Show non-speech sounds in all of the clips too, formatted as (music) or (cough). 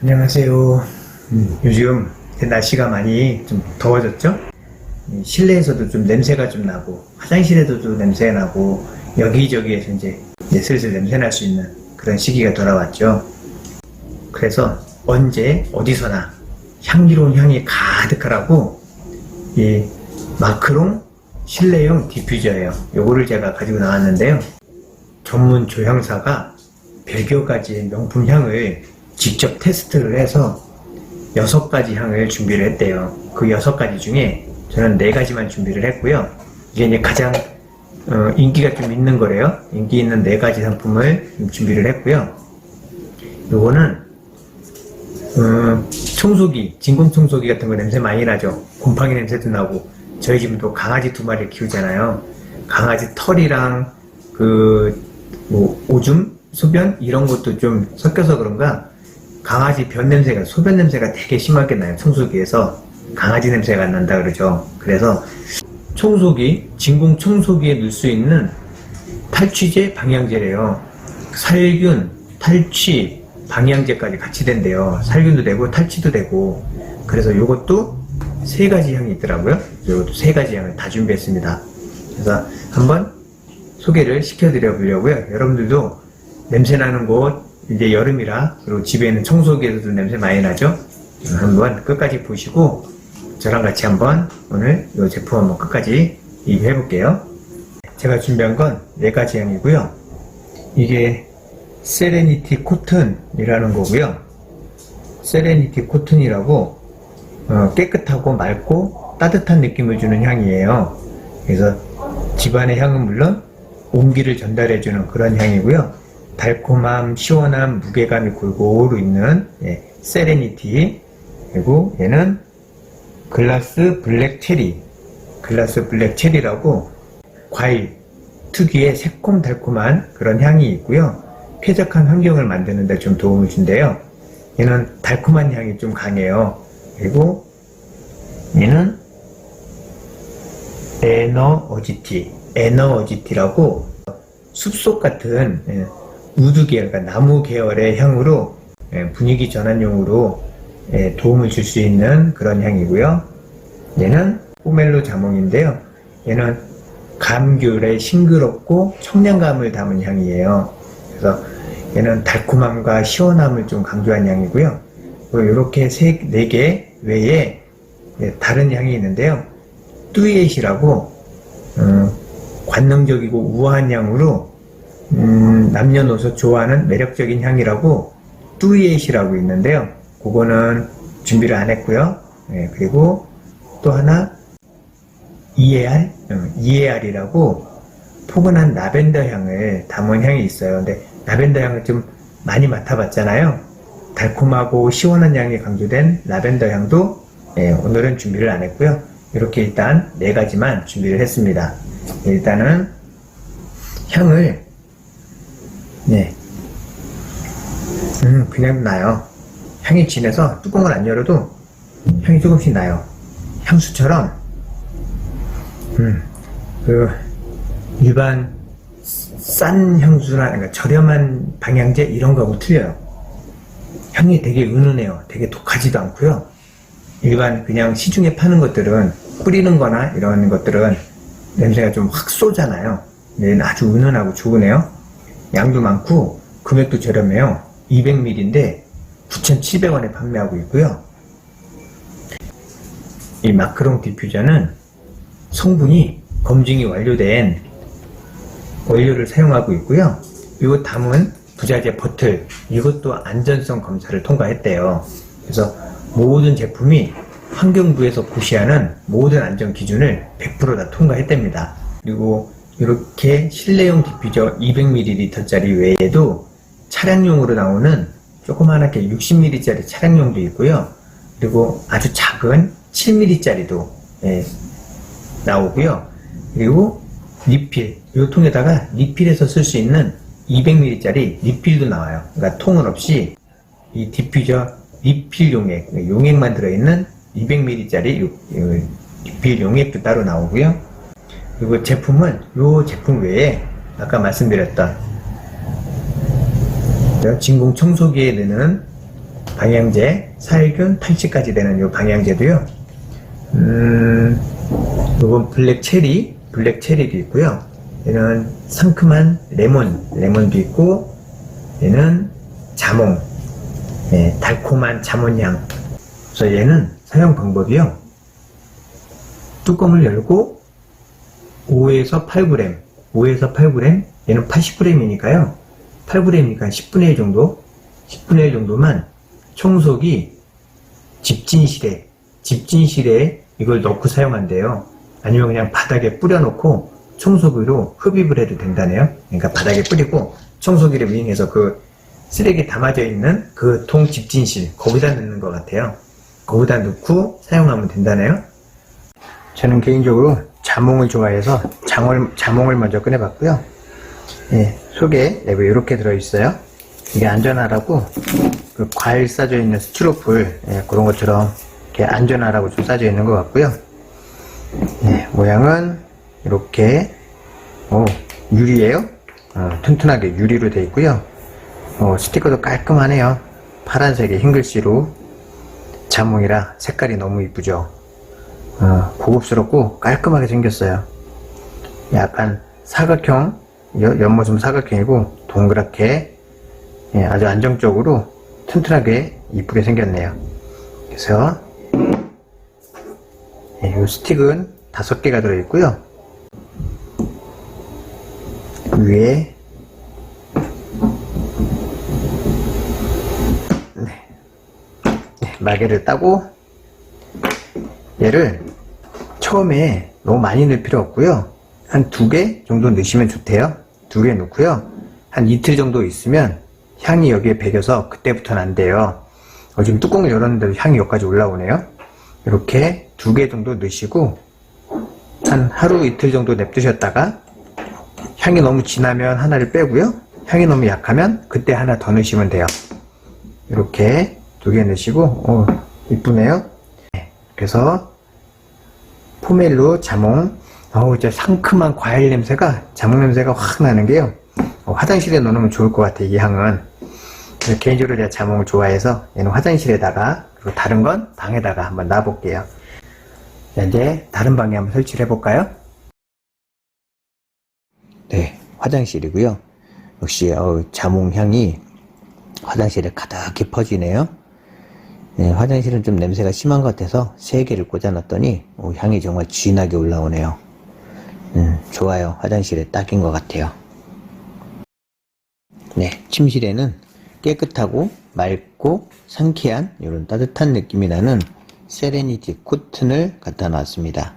안녕하세요. 음, 요즘 날씨가 많이 좀 더워졌죠? 이 실내에서도 좀 냄새가 좀 나고, 화장실에도 좀 냄새 나고, 여기저기에서 이제, 이제 슬슬 냄새 날 수 있는 그런 시기가 돌아왔죠. 그래서 언제, 어디서나 향기로운 향이 가득하라고, 이 마크롱 실내용 디퓨저예요. 요거를 제가 가지고 나왔는데요. 전문 조향사가 100여 가지의 명품 향을 직접 테스트를 해서 6가지 향을 준비를 했대요. 그 6가지 중에 저는 4가지만 준비를 했고요. 이게 이제 가장 어, 인기가 좀 있는 거래요. 인기 있는 4가지 상품을 좀 준비를 했고요. 요거는 어, 청소기, 진공 청소기 같은 거 냄새 많이 나죠. 곰팡이 냄새도 나고 저희 집도 강아지 두 마리 키우잖아요. 강아지 털이랑 그 뭐 오줌, 소변 이런 것도 좀 섞여서 그런가 강아지 변 냄새가 소변 냄새가 되게 심하게 나요. 청소기에서 강아지 냄새가 안 난다 그러죠. 그래서 청소기, 진공 청소기에 넣을 수 있는 탈취제 방향제래요. 살균, 탈취, 방향제까지 같이 된대요. 살균도 되고 탈취도 되고. 그래서 이것도 세 가지 향이 있더라고요. 이것도 세 가지 향을 다 준비했습니다. 그래서 한번 소개를 시켜드려 보려고요. 여러분들도 냄새 나는 곳, 이제 여름이라, 그리고 집에 있는 청소기에서도 냄새 많이 나죠? 한번 끝까지 보시고, 저랑 같이 한번 오늘 이 제품 한번 끝까지 리뷰해 볼게요. 제가 준비한 건 네 가지 향이고요. 이게 세레니티 코튼이라는 거고요. 세레니티 코튼이라고 어, 깨끗하고 맑고 따뜻한 느낌을 주는 향이에요. 그래서 집안의 향은 물론 온기를 전달해주는 그런 향이고요. 달콤함, 시원함, 무게감이 골고루 있는 예, 세레니티 그리고 얘는 글라스 블랙 체리 글라스 블랙 체리라고 과일 특유의 새콤달콤한 그런 향이 있고요. 쾌적한 환경을 만드는 데 좀 도움을 준대요. 얘는 달콤한 향이 좀 강해요. 그리고 얘는 에너어지티, 에너어지티라고 숲속 같은 예, 우드 계열, 그러니까 나무 계열의 향으로 예, 분위기 전환용으로 예, 도움을 줄 수 있는 그런 향이고요. 얘는 포멜로 자몽인데요. 얘는 감귤의 싱그럽고 청량감을 담은 향이에요. 그래서 얘는 달콤함과 시원함을 좀 강조한 향이고요. 이렇게 세, 네 개 외에 예, 다른 향이 있는데요. 뚜이엣이라고 음, 관능적이고 우아한 향으로 음, 남녀노소 좋아하는 매력적인 향이라고 뚜이엣이라고 있는데요. 그거는 준비를 안 했고요. 예, 그리고 또 하나 EAR, 음, EAR이라고 포근한 라벤더 향을 담은 향이 있어요. 근데 라벤더 향을 좀 많이 맡아봤잖아요. 달콤하고 시원한 향이 강조된 라벤더 향도 예, 오늘은 준비를 안 했고요. 이렇게 일단 네 가지만 준비를 했습니다. 일단은 향을 네, 음 그냥 나요. 향이 진해서 뚜껑을 안 열어도 향이 조금씩 나요. 향수처럼 음, 그 일반 싼 향수나 그러니까 저렴한 방향제 이런 거하고 틀려요. 향이 되게 은은해요. 되게 독하지도 않고요. 일반 그냥 시중에 파는 것들은 뿌리는 거나 이런 것들은 냄새가 좀 확 쏘잖아요. 얘는 아주 은은하고 좋으네요. 양도 많고 금액도 저렴해요. 200ml인데 9,700원에 판매하고 있고요. 이 마크롱 디퓨저는 성분이 검증이 완료된 원료를 사용하고 있고요. 이거 담은 부자재 버틀 이것도 안전성 검사를 통과했대요. 그래서 모든 제품이 환경부에서 고시하는 모든 안전 기준을 100%다 통과했답니다. 그리고 이렇게 실내용 디퓨저 200ml짜리 외에도 차량용으로 나오는 조그만하게 60ml짜리 차량용도 있고요. 그리고 아주 작은 7ml짜리도 예, 나오고요. 그리고 리필, 이 통에다가 리필해서 쓸 수 있는 200ml짜리 리필도 나와요. 그러니까 통은 없이 이 디퓨저 리필 용액, 용액만 들어있는 200ml짜리 리필 용액도 따로 나오고요. 그리고 제품은 이 제품 외에 아까 말씀드렸던 진공 청소기에 넣는 방향제, 살균, 탈취까지 되는 요 방향제도요. 음, 요건 블랙 체리, 블랙 체리도 있고요. 얘는 상큼한 레몬, 레몬도 있고, 얘는 자몽, 네, 달콤한 자몬향. 그래서 얘는 사용 방법이요. 뚜껑을 열고 5에서 8g, 5에서 8g, 얘는 80g이니까요. 8g이니까 10분의 1 정도, 10분의 1 정도만 청소기 집진실에, 집진실에 이걸 넣고 사용한대요. 아니면 그냥 바닥에 뿌려놓고 청소기로 흡입을 해도 된다네요. 그러니까 바닥에 뿌리고 청소기를 이용해서 그 쓰레기 담아져 있는 그 통 집진실, 거기다 넣는 것 같아요. 거기다 넣고 사용하면 된다네요. 저는 개인적으로 자몽을 좋아해서 자몽을, 자몽을 먼저 꺼내봤고요. 예, 속에 랩이 이렇게 들어있어요. 이게 안전하라고 그 과일 싸져 있는 스티로폴 예, 그런 것처럼 이렇게 안전하라고 좀 싸져 있는 것 같고요. 예, 모양은 이렇게 어, 유리예요. 어, 튼튼하게 유리로 되어 있고요. 어, 스티커도 깔끔하네요. 파란색의 흰 글씨로 자몽이라 색깔이 너무 이쁘죠. 어, 고급스럽고 깔끔하게 생겼어요. 약간 사각형, 여- 옆모습은 사각형이고 동그랗게 예, 아주 안정적으로 튼튼하게 이쁘게 생겼네요. 그래서 예, 이 스틱은 다섯 개가 들어있고요. 위에 네. 네, 마개를 따고 얘를 처음에 너무 많이 넣을 필요 없고요. 한 두 개 정도 넣으시면 좋대요. 두 개 넣고요. 한 이틀 정도 있으면 향이 여기에 배겨서 그때부터는 안 돼요. 어, 지금 뚜껑을 열었는데도 향이 여기까지 올라오네요. 이렇게 두 개 정도 넣으시고 한 하루 이틀 정도 냅두셨다가 향이 너무 진하면 하나를 빼고요. 향이 너무 약하면 그때 하나 더 넣으시면 돼요. 이렇게 두 개 넣으시고 어, 이쁘네요. 네, 그래서 포멜로 자몽 어우 진짜 상큼한 과일 냄새가 자몽 냄새가 확 나는 게요. 어, 화장실에 넣으면 좋을 것 같아 이 향은. 개인적으로 제가 자몽을 좋아해서 얘는 화장실에다가 그리고 다른 건 방에다가 한번 놔볼게요. 자, 이제 다른 방에 한번 설치를 해볼까요? 네, 화장실이고요. 역시 어, 자몽 향이 화장실에 가득히 퍼지네요. 네, 화장실은 좀 냄새가 심한 것 같아서 세 개를 꽂아놨더니 오, 향이 정말 진하게 올라오네요. 음, 좋아요. 화장실에 딱인 것 같아요. 네, 침실에는 깨끗하고 맑고 상쾌한 이런 따뜻한 느낌이 나는 세레니티 코튼을 갖다 놨습니다.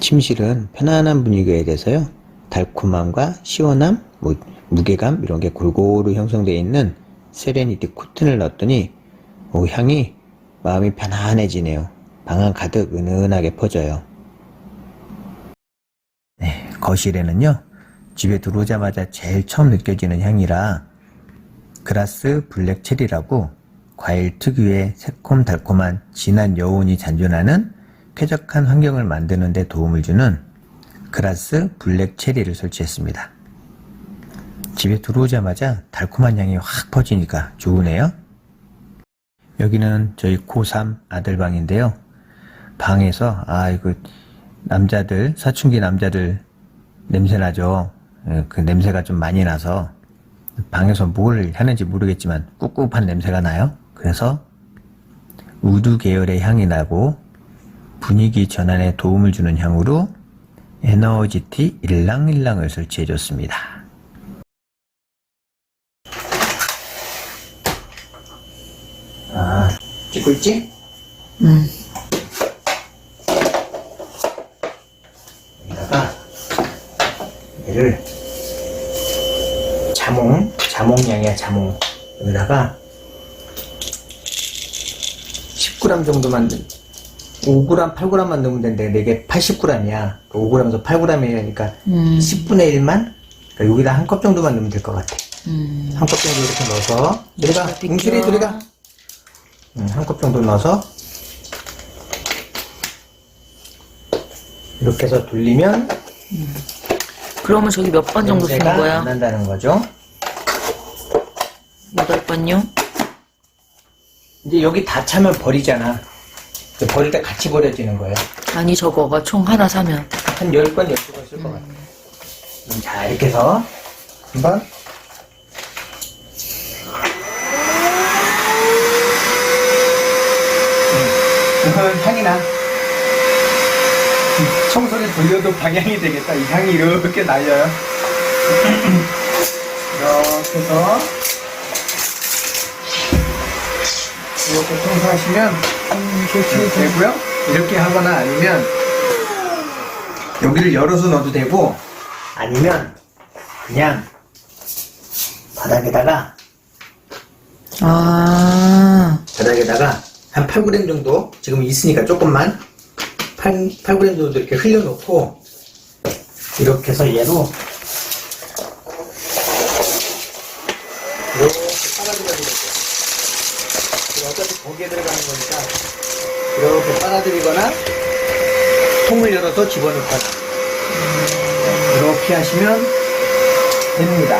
침실은 편안한 분위기에 대해서요. 달콤함과 시원함, 뭐, 무게감 이런 게 골고루 형성되어 있는 세레니티 코튼을 넣었더니 오, 향이 마음이 편안해지네요. 방안 가득 은은하게 퍼져요. 네, 거실에는요. 집에 들어오자마자 제일 처음 느껴지는 향이라 그라스 블랙 체리라고 과일 특유의 새콤달콤한 진한 여운이 잔존하는 쾌적한 환경을 만드는 데 도움을 주는 그라스 블랙 체리를 설치했습니다. 집에 들어오자마자 달콤한 향이 확 퍼지니까 좋으네요. 여기는 저희 고3 아들 방인데요. 방에서, 아, 이거, 남자들, 사춘기 남자들 냄새 나죠. 예, 그 냄새가 좀 많이 나서 방에서 뭘 하는지 모르겠지만 꿉꿉한 냄새가 나요. 그래서 우드 계열의 향이 나고 분위기 전환에 도움을 주는 향으로 에너지티 일랑일랑을 설치해 줬습니다. 아, 찍고 있지? 음. 여기다가 얘를 자몽, 자몽향이야 자몽 여기다가 10g 정도만 넣- 5g, 8g만 넣으면 되는데 이게 80g이야 5g에서 8g이니까 음. 10분의 1만 그러니까 여기다 한 컵 정도만 넣으면 될 것 같아 음. 한 컵 정도 이렇게 넣어서 들어가 빗겨. 웅실이 들어가 한 컵 정도 넣어서 이렇게 해서 돌리면 그러면 저기 몇 번 정도 냄새가 거야? 안 난다는 거죠. 여덟 번요? 이제 여기 다 차면 버리잖아. 이제 버릴 때 같이 버려지는 거예요. 아니 저거가 총 하나 사면 한 10번, 12번 쓸것 같아요. 음, 자, 이렇게 해서 한번 음, 향이 나. 음, 청소기 돌려도 방향이 되겠다. 이 향이 이렇게 날려요. (clears throat) 이렇게 해서 이렇게 청소하시면 이렇게 되고요. 이렇게 하거나 아니면 여기를 열어서 넣어도 되고 아니면 그냥 바닥에다가 아 바닥에다가 한 8g 정도 지금 있으니까 조금만 8, 8g 정도 이렇게 흘려놓고 이렇게 해서 얘로 이렇게 되겠죠 이거 어차피 거기에 들어가는 거니까 이렇게 빨아들이거나 통을 열어서 집어넣거나 네, 이렇게 하시면 됩니다.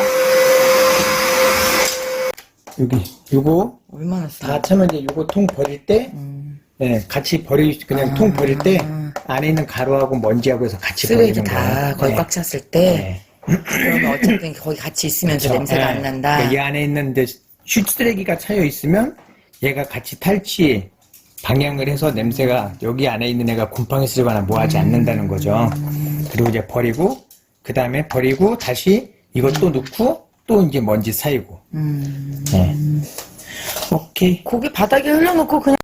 여기 요거 얼마나 써? 다 차면 이제 요거 통 버릴 때, 음, 네, 같이 버리, 그냥 통 버릴 때, 안에 있는 가루하고 먼지하고 해서 같이 쓰레기 버리는 다 거예요. 거의 네. 꽉 찼을 때 그러면 어쨌든 거기 같이 있으면서 그렇죠. 냄새가 네. 안 난다. 그러니까 이 안에 있는데 슈 쓰레기가 차여 있으면 얘가 같이 탈취 방향을 해서 냄새가 여기 안에 있는 애가 곰팡이 쓰거나 뭐 하지 않는다는 거죠. 그리고 이제 버리고 그 다음에 버리고 다시 이것도 넣고 또 이제 먼지 쌓이고. 음, 네. 오케이. 고기 바닥에 흘려놓고 그냥